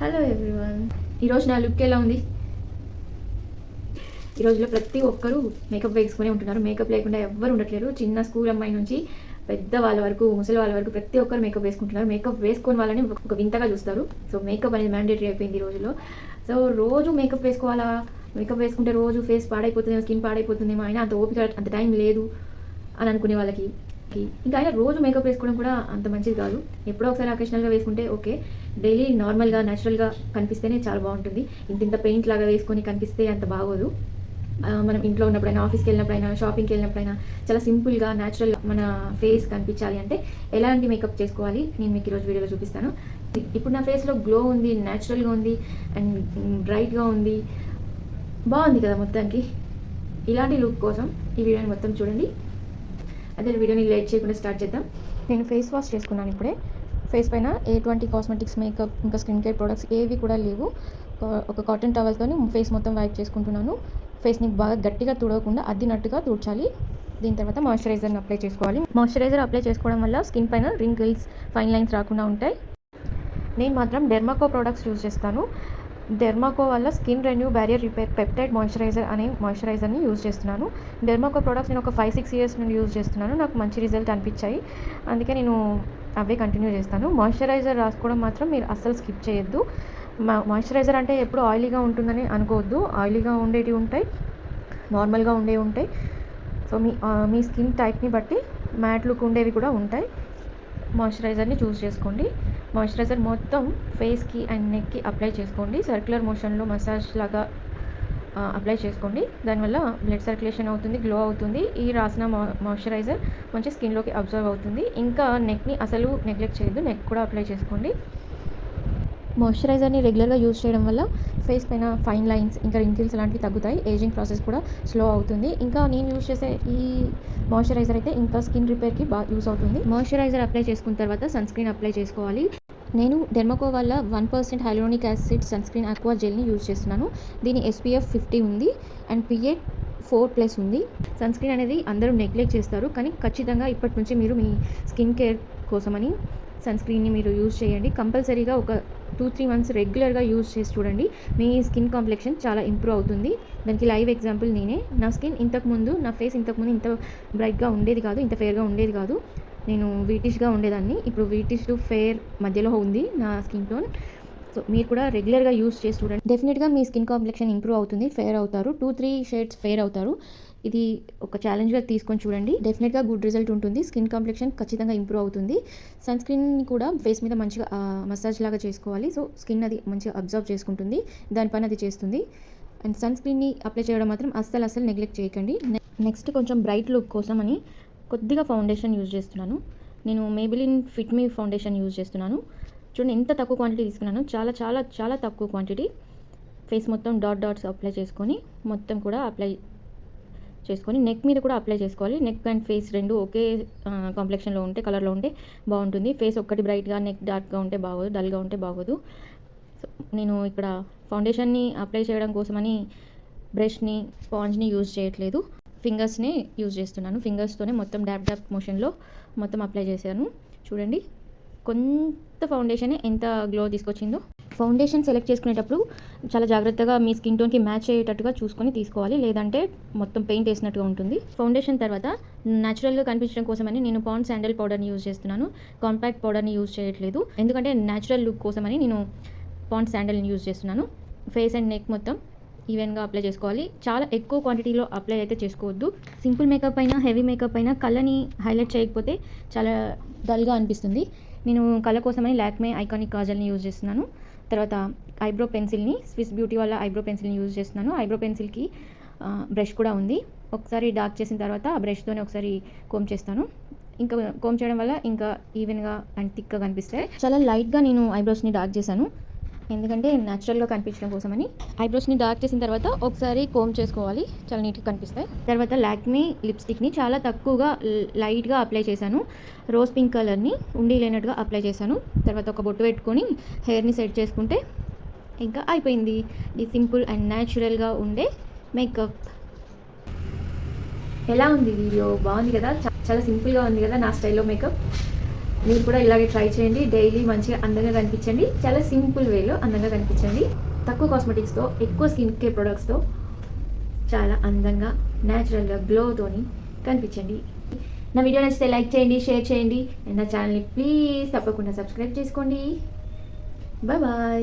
Hello everyone ఈరోజు నా look ఎలా ఉంది? ఈ రోజులో ప్రతి ఒక్కరూ మేకప్ వేసుకునే ఉంటున్నారు. మేకప్ లేకుండా ఎవ్వరు ఉండట్లేరు. చిన్న స్కూల్ అమ్మాయి నుంచి పెద్ద వాళ్ళ వరకు ముసలి వాళ్ళ వరకు ప్రతి ఒక్కరు మేకప్ వేసుకుంటున్నారు. మేకప్ వేసుకొని వాళ్ళని ఒక వింతగా చూస్తారు. సో మేకప్ అనేది మ్యాండేటరీ అయిపోయింది ఈ రోజులో. సో రోజు మేకప్ వేసుకోవాలా? మేకప్ వేసుకుంటే రోజు ఫేస్ పాడైపోతుంది స్కిన్ పాడైపోతుందేమో అయినా అంత ఓపిక అంత టైం లేదు అని అనుకునే వాళ్ళకి ఇంకా అయినా రోజు మేకప్ వేసుకోవడం కూడా అంత మంచిది కాదు. ఎప్పుడో ఒకసారి అకేషనల్గా వేసుకుంటే ఓకే. డైలీ నార్మల్గా న్యాచురల్గా కనిపిస్తేనే చాలా బాగుంటుంది. ఇంత ఇంత పెయింట్ లాగా వేసుకొని కనిపిస్తే అంత బాగోదు. మనం ఇంట్లో ఉన్నప్పుడైనా ఆఫీస్కి వెళ్ళినప్పుడైనా షాపింగ్కి వెళ్ళినప్పుడైనా చాలా సింపుల్గా న్యాచురల్గా మన ఫేస్ కనిపించాలి అంటే ఎలాంటి మేకప్ చేసుకోవాలి? నేను మీకు ఈరోజు వీడియోలో చూపిస్తాను. ఇప్పుడు నా ఫేస్లో గ్లో ఉంది న్యాచురల్గా ఉంది అండ్ బ్రైట్గా mm, ఉంది. బాగుంది కదా మొత్తానికి. ఇలాంటి లుక్ కోసం ఈ వీడియోని మొత్తం చూడండి. అదే వీడియోని లేట్ చేయకుండా స్టార్ట్ చేద్దాం. నేను ఫేస్ వాష్ చేసుకున్నాను ఇప్పుడే. ఫేస్ పైన ఎటువంటి కాస్మెటిక్స్ మేకప్ ఇంకా స్కిన్ కేర్ ప్రొడక్ట్స్ ఏవి కూడా లేవు. ఒక- ఒక కాటన్ టవల్తో ఫేస్ మొత్తం వైప్ చేసుకుంటున్నాను. ఫేస్ని బాగా గట్టిగా తుడవకుండా అద్దినట్టుగా తుడ్చాలి. దీని తర్వాత మాయిశ్చరైజర్ని అప్లై చేసుకోవాలి. మాయిశ్చరైజర్ అప్లై చేసుకోవడం వల్ల స్కిన్ పైన రింకిల్స్ ఫైన్ లైన్స్ రాకుండా ఉంటాయి. నేను మాత్రం డెర్మాకో ప్రోడక్ట్స్ యూజ్ చేస్తాను. డెర్మాకో వల్ల skin renew barrier repair peptide moisturiser అనే మాయిశ్చరైజర్ని యూజ్ చేస్తున్నాను. డెర్మాకో ప్రోడక్ట్స్ నేను ఒక ఫైవ్ సిక్స్ ఇయర్స్ నుండి యూజ్ చేస్తున్నాను. నాకు మంచి రిజల్ట్ అనిపించాయి. అందుకే నేను అవే కంటిన్యూ చేస్తాను. మాయిశ్చరైజర్ రాసుకోవడం మాత్రం మీరు అస్సలు స్కిప్ చేయొద్దు. మా మాయిశ్చరైజర్ అంటే ఎప్పుడు ఆయిలీగా ఉంటుందని అనుకోవద్దు. ఆయిలీగా ఉండేవి ఉంటాయి. నార్మల్గా ఉండేవి ఉంటాయి. సో మీ మీ స్కిన్ టైప్ని బట్టి మ్యాట్ లుక్ ఉండేవి కూడా ఉంటాయి. మాయిశ్చరైజర్ని చూస్ చేసుకోండి. మాయిశ్చరైజర్ మొత్తం ఫేస్కి అండ్ నెక్కి అప్లై చేసుకోండి. సర్క్యులర్ మోషన్లో మసాజ్ లాగా అప్లై చేసుకోండి. దానివల్ల బ్లడ్ సర్క్యులేషన్ అవుతుంది గ్లో అవుతుంది. ఈ రాసిన మా మాయిశ్చరైజర్ మంచి స్కిన్లోకి అబ్జర్వ్ అవుతుంది. ఇంకా నెక్ని అసలు నెగ్లెక్ట్ చేయొద్దు నెక్ కూడా అప్లై చేసుకోండి. మాయిశ్చరైజర్ని రెగ్యులర్గా యూజ్ చేయడం వల్ల ఫేస్ పైన ఫైన్ లైన్స్ ఇంకా రింకిల్స్ లాంటివి తగ్గుతాయి. ఏజింగ్ ప్రాసెస్ కూడా స్లో అవుతుంది. ఇంకా నేను యూజ్ చేసే ఈ మాయిశ్చరైజర్ అయితే ఇంకా స్కిన్ రిపేర్కి బాగా యూస్ అవుతుంది. మాయిశ్చరైజర్ అప్లై చేసుకున్న తర్వాత సన్ స్క్రీన్ అప్లై చేసుకోవాలి. నేను డెర్మకో వల్ల one percent hyaluronic acid sunscreen aqua జెల్ని use చేస్తున్నాను. దీని ఎస్పీఎఫ్ ఫిఫ్టీ ఉంది అండ్ పిఏ ఫోర్ ప్లస్ ఉంది. సన్ స్క్రీన్ అనేది అందరూ నెగ్లెక్ట్ చేస్తారు. కానీ ఖచ్చితంగా ఇప్పటి నుంచి మీరు మీ స్కిన్ కేర్ కోసమని సన్ స్క్రీన్ని మీరు యూజ్ చేయండి. కంపల్సరీగా ఒక టూ త్రీ మంత్స్ రెగ్యులర్గా యూజ్ చేసి చూడండి. మీ స్కిన్ కాంప్లెక్షన్ చాలా ఇంప్రూవ్ అవుతుంది. దానికి లైవ్ ఎగ్జాంపుల్ నేనే. నా స్కిన్ ఇంతకుముందు నా ఫేస్ ఇంతకుముందు ఇంత బ్రైట్గా ఉండేది కాదు ఇంత ఫేర్గా ఉండేది కాదు. నేను వీటిష్గా ఉండేదాన్ని. ఇప్పుడు వీటిష్ టు ఫేర్ మధ్యలో ఉంది నా స్కిన్ టోన్. సో మీరు కూడా రెగ్యులర్గా యూస్ చేసి చూడండి. డెఫినెట్గా మీ స్కిన్ కాంప్లెక్షన్ ఇంప్రూవ్ అవుతుంది ఫేర్ అవుతారు. టూ త్రీ షేడ్స్ ఫేర్ అవుతారు. ఇది ఒక ఛాలెంజ్గా తీసుకొని చూడండి. డెఫినెట్గా గుడ్ రిజల్ట్ ఉంటుంది. స్కిన్ కాంప్లెక్షన్ ఖచ్చితంగా ఇంప్రూవ్ అవుతుంది. సన్ స్క్రీన్ని కూడా ఫేస్ మీద మంచిగా మసాజ్ లాగా చేసుకోవాలి. సో స్కిన్ అది మంచిగా అబ్జర్వ్ చేసుకుంటుంది. దానిపైన అది చేస్తుంది. అండ్ సన్ స్క్రీన్ని అప్లై చేయడం మాత్రం అస్సలు అస్సలు నెగ్లెక్ట్ చేయకండి. నెక్స్ట్ కొంచెం బ్రైట్ లుక్ కోసం అని కొద్దిగా ఫౌండేషన్ యూజ్ చేస్తున్నాను. నేను Maybelline fit me foundation use చేస్తున్నాను. చూడండి ఎంత తక్కువ క్వాంటిటీ తీసుకున్నాను. చాలా చాలా చాలా తక్కువ క్వాంటిటీ ఫేస్ మొత్తం డాట్ డాట్స్ అప్లై చేసుకొని మొత్తం కూడా అప్లై చేసుకొని నెక్ మీద కూడా అప్లై చేసుకోవాలి. నెక్ అండ్ ఫేస్ రెండు ఒకే కాంప్లెక్షన్లో ఉంటే కలర్లో ఉంటే బాగుంటుంది. ఫేస్ ఒక్కటి బ్రైట్గా నెక్ డార్క్గా ఉంటే బాగోదు డల్గా ఉంటే బాగోదు. సో నేను ఇక్కడ ఫౌండేషన్ని అప్లై చేయడం కోసమని బ్రష్ని స్పాంజ్ని యూజ్ చేయట్లేదు. ఫింగర్స్ని యూజ్ చేస్తున్నాను. ఫింగర్స్తోనే మొత్తం డాప్ డ్యాప్ మోషన్లో మొత్తం అప్లై చేశాను. చూడండి కొంత ఫౌండేషన్ ఎంత గ్లో తీసుకొచ్చిందో. ఫౌండేషన్ సెలెక్ట్ చేసుకునేటప్పుడు చాలా జాగ్రత్తగా మీ స్కిన్ టోన్కి మ్యాచ్ అయ్యేటట్టుగా చూసుకొని తీసుకోవాలి. లేదంటే మొత్తం పెయింట్ వేసినట్టుగా ఉంటుంది. ఫౌండేషన్ తర్వాత న్యాచురల్గా కనిపించడం కోసమని నేను పాండ్ శాండల్ పౌడర్ని యూజ్ చేస్తున్నాను. కాంపాక్ట్ పౌడర్ని యూజ్ చేయట్లేదు. ఎందుకంటే న్యాచురల్ లుక్ కోసమని నేను పాండ్ శాండల్ని యూజ్ చేస్తున్నాను. ఫేస్ అండ్ నెక్ మొత్తం ఈవెన్గా అప్లై చేసుకోవాలి. చాలా ఎక్కువ క్వాంటిటీలో అప్లై అయితే చేసుకోవద్దు. సింపుల్ మేకప్ అయినా హెవీ మేకప్ అయినా కళ్ళని హైలైట్ చేయకపోతే చాలా డల్గా అనిపిస్తుంది. నేను కళ్ళ కోసమని లాక్మే ఐకానిక్ కాజల్ని యూజ్ చేస్తున్నాను. తర్వాత ఐబ్రో పెన్సిల్ని స్విస్ బ్యూటీ వాళ్ళ ఐబ్రో పెన్సిల్ని యూజ్ చేస్తున్నాను. ఐబ్రో పెన్సిల్కి బ్రష్ కూడా ఉంది. ఒకసారి డార్క్ చేసిన తర్వాత ఆ బ్రష్తోనే ఒకసారి కోమ్ చేస్తాను. ఇంకా కోమ్ చేయడం వల్ల ఇంకా ఈవెన్గా అండ్ థిక్గా కనిపిస్తాయి. చాలా లైట్గా నేను ఐబ్రోస్ని డార్క్ చేశాను. ఎందుకంటే న్యాచురల్గా కనిపించడం కోసమని. ఐబ్రోస్ని డార్క్ చేసిన తర్వాత ఒకసారి కోమ్ చేసుకోవాలి. చాలా నీట్గా కనిపిస్తాయి. తర్వాత లాక్మీ లిప్స్టిక్ని చాలా తక్కువగా లైట్గా అప్లై చేశాను. రోజ్ పింక్ కలర్ని ఉండి లేనట్టుగా అప్లై చేశాను. తర్వాత ఒక బొట్టు పెట్టుకొని హెయిర్ని సెట్ చేసుకుంటే ఇంకా అయిపోయింది. ఈ సింపుల్ అండ్ న్యాచురల్గా ఉండే మేకప్ ఎలా ఉంది వీడియో? బాగుంది కదా? చాలా సింపుల్గా ఉంది కదా నా స్టైల్లో మేకప్ మీరు కూడా ఇలాగే ట్రై చేయండి. డైలీ మంచిగా అందంగా కనిపించండి. చాలా సింపుల్ వేలో అందంగా కనిపించండి. తక్కువ కాస్మెటిక్స్తో ఎక్కువ స్కిన్ కేర్ ప్రొడక్ట్స్తో చాలా అందంగా న్యాచురల్గా గ్లోతోని కనిపించండి. నా వీడియో నచ్చితే లైక్ చేయండి షేర్ చేయండి. అండ్ నా ఛానల్ని ప్లీజ్ తప్పకుండా సబ్స్క్రైబ్ చేసుకోండి. Bye bye